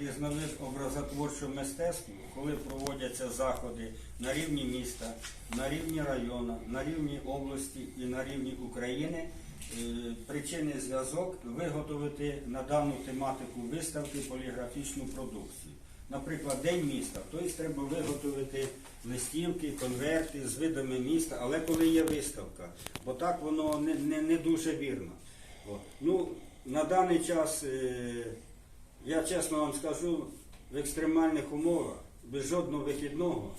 різновид образотворчого мистецтва, коли проводяться заходи на рівні міста, на рівні району, на рівні області і на рівні України, е, причинний зв'язок виготовити на дану тематику виставки поліграфічну продукцію. Наприклад, День міста, тобто треба виготовити листівки, конверти з видами міста, але коли є виставка, бо так воно не, не, не дуже вірно. От. Ну, на даний час, е, я чесно вам скажу, в екстремальних умовах, без жодного вихідного,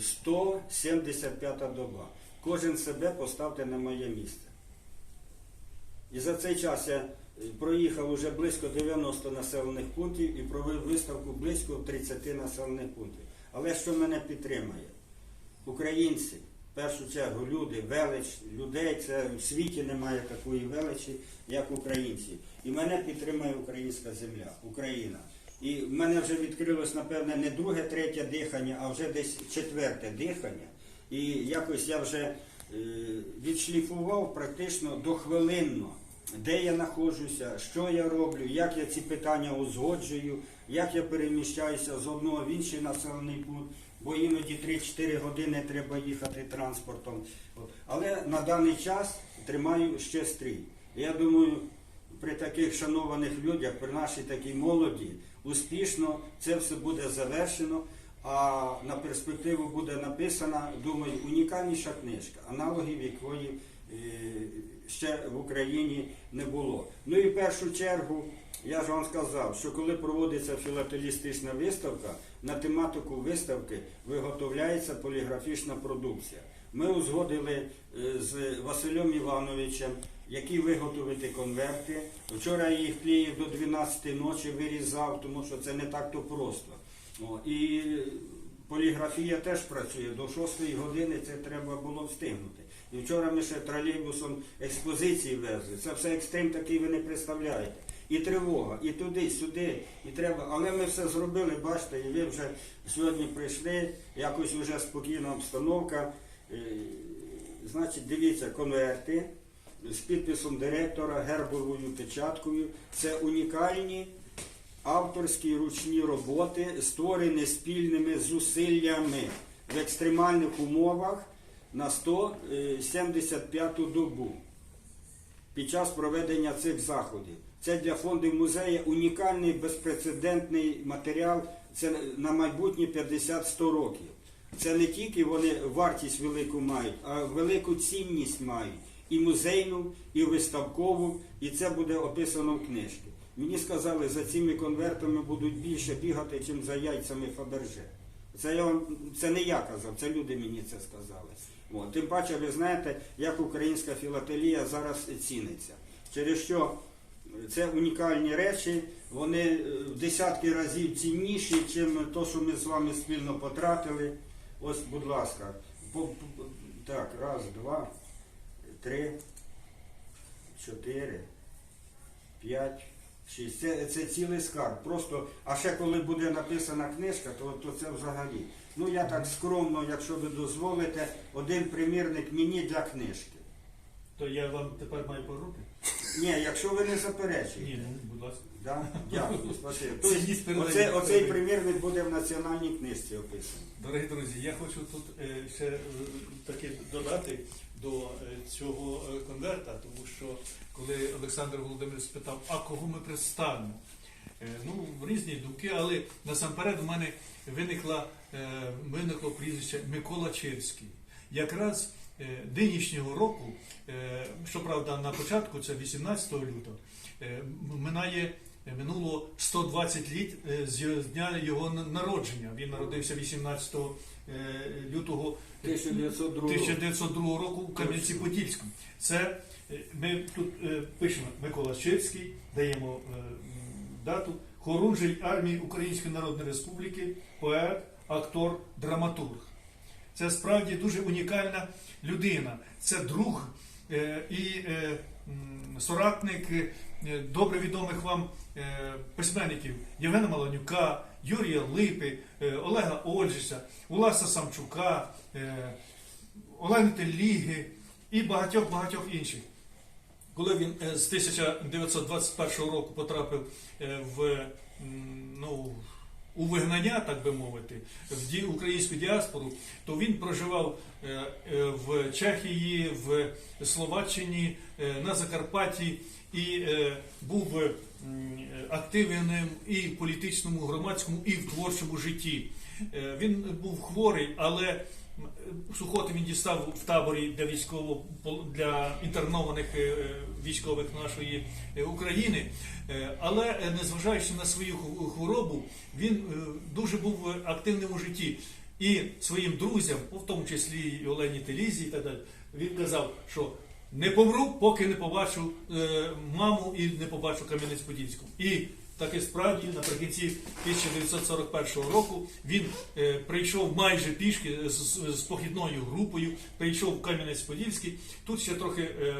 175 доба. Кожен себе поставте на моє місце. І за цей час я е, проїхав уже близько 90 населених пунктів і провів виставку близько 30 населених пунктів. Але що мене підтримує? Українці, першу чергу, люди, велич людей, це в світі немає такої величі, як українці. І мене підтримує українська земля, Україна. І в мене вже відкрилось, напевне, не друге, третє дихання, а вже десь четверте дихання. І якось я вже е, відшліфував практично дохвилинно, де я знаходжуся, що я роблю, як я ці питання узгоджую, як я переміщаюся з одного в інший населений пункт, бо іноді 3-4 години треба їхати транспортом. Але на даний час тримаю ще стрій. Я думаю, при таких шанованих людях, при нашій такій молоді, успішно це все буде завершено. А на перспективу буде написана, думаю, унікальніша книжка, аналогів якої ще в Україні не було. Ну і в першу чергу, я ж вам сказав, що коли проводиться філателістична виставка, на тематику виставки виготовляється поліграфічна продукція. Ми узгодили е, з Василем Івановичем, які виготовити конверти. Вчора я їх клеїв до 12 ночі, вирізав, тому що це не так то просто. О, і поліграфія теж працює. До 6 години це треба було встигнути. І вчора ми ще тролейбусом експозиції везли. Це все екстрим такий ви не представляєте. І тривога, і туди, сюди, і треба. Але ми все зробили, бачите, і ви вже сьогодні прийшли, якось вже спокійна обстановка. Е, Значить, дивіться, конверти з підписом директора, гербовою печаткою. Це унікальні авторські ручні роботи, створені спільними зусиллями в екстремальних умовах на 175-ту добу під час проведення цих заходів. Це для фондів музею унікальний безпрецедентний матеріал. Це на майбутнє 50-100 років. Це не тільки вони вартість велику мають, а велику цінність мають і музейну, і виставкову, і це буде описано в книжці. Мені сказали, за цими конвертами будуть більше бігати, ніж за яйцями Фаберже. Це, я це не я казав, це люди мені це сказали. От. Тим паче, ви знаєте, як українська філателія зараз ціниться. Через що це унікальні речі, вони е, в десятки разів цінніші, ніж те, що ми з вами спільно потратили. Ось, будь ласка, так, раз, два, три, чотири, п'ять, Це, це цілий скарб. Просто, а ще коли буде написана книжка, то, то це взагалі. Ну я так скромно, якщо ви дозволите, один примірник мені для книжки. То я вам тепер маю поруки? Ні, якщо ви не заперечуєте. Ні, ну, будь ласка. Да? Дякую, спасибо. Тобто, оце, оцей примірник буде в національній книжці описаний. Дорогі друзі, я хочу тут е, ще е, таки додати до е, цього е, конверта, тому що коли Олександр Володимирович спитав, а кого ми представимо? Е, Ну, різні думки, але насамперед у мене виникла, виникло прізвище Микола Чирський. Якраз нинішнього року, щоправда, на початку, це 18 лютого, минає минуло 120 літ е, з дня його народження. Він народився 18 е, лютого 1902 року. 1902 року в Кам'янці-Подільському. Це е, ми тут пишемо Микола Щирський, даємо дату. Хорунжий армії Української Народної Республіки, поет, актор, драматург. Це справді дуже унікальна людина. Це друг і соратник е, добре відомих вам е, письменників Євгена Маланюка, Юрія Липи, е, Олега Ольжиця, Уласа Самчука, Олени Теліги і багатьох-багатьох інших. коли він з 1921 року потрапив в ну, у вигнання, так би мовити, в ді- українську діаспору, то він проживав е, е, в Чехії, в Словаччині, е, на Закарпатті і був активним і в політичному, громадському, і в творчому житті. Він був хворий, але сухоти він дістав в таборі для військово для інтернованих е, військових нашої е, України. Е, Але е, незважаючи на свою хворобу, він е, дуже був активним у житті. І своїм друзям, в тому числі і Олені Телізі, і так далі, він казав, що не помру, поки не побачу е, маму і не побачу Кам'янець-Подільську. І так і справді наприкінці 1941 року він е, прийшов майже пішки з, з- похідною групою, прийшов в Кам'янець-Подільський. Тут ще трохи е,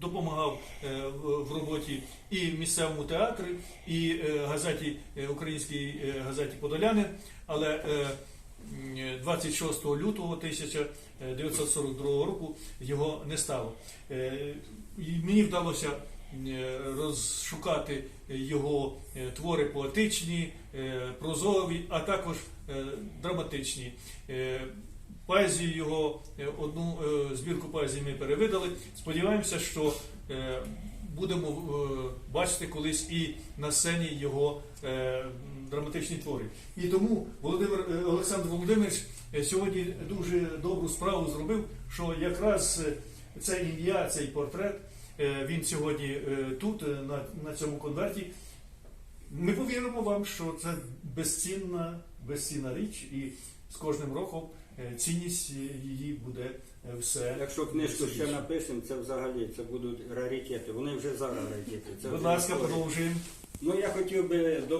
допомагав е, в, роботі і місцевому театрі, і е, газеті е, українській е, газеті Подолянин. Але е, 26 лютого 1942 року його не стало. Е, Мені вдалося розшукати його е, твори поетичні, е, прозові, а також е, драматичні. Е, Поезію його, е, одну е, збірку поезії ми перевидали. Сподіваємося, що е, будемо е, бачити колись і на сцені його е, драматичні твори. І тому Володимир е, Олександр Володимирович е, сьогодні дуже добру справу зробив, що якраз е, це ім'я, цей портрет, е, він сьогодні е, тут, е, на, на цьому конверті. Ми повіримо вам, що це безцінна, безцінна річ, і з кожним роком е, цінність її буде е, все. Якщо книжку ще напишемо, це взагалі це будуть раритети. Вони вже зараз раритети. Це Будь вже ласка, історія. продовжуємо. Ну я хотів би до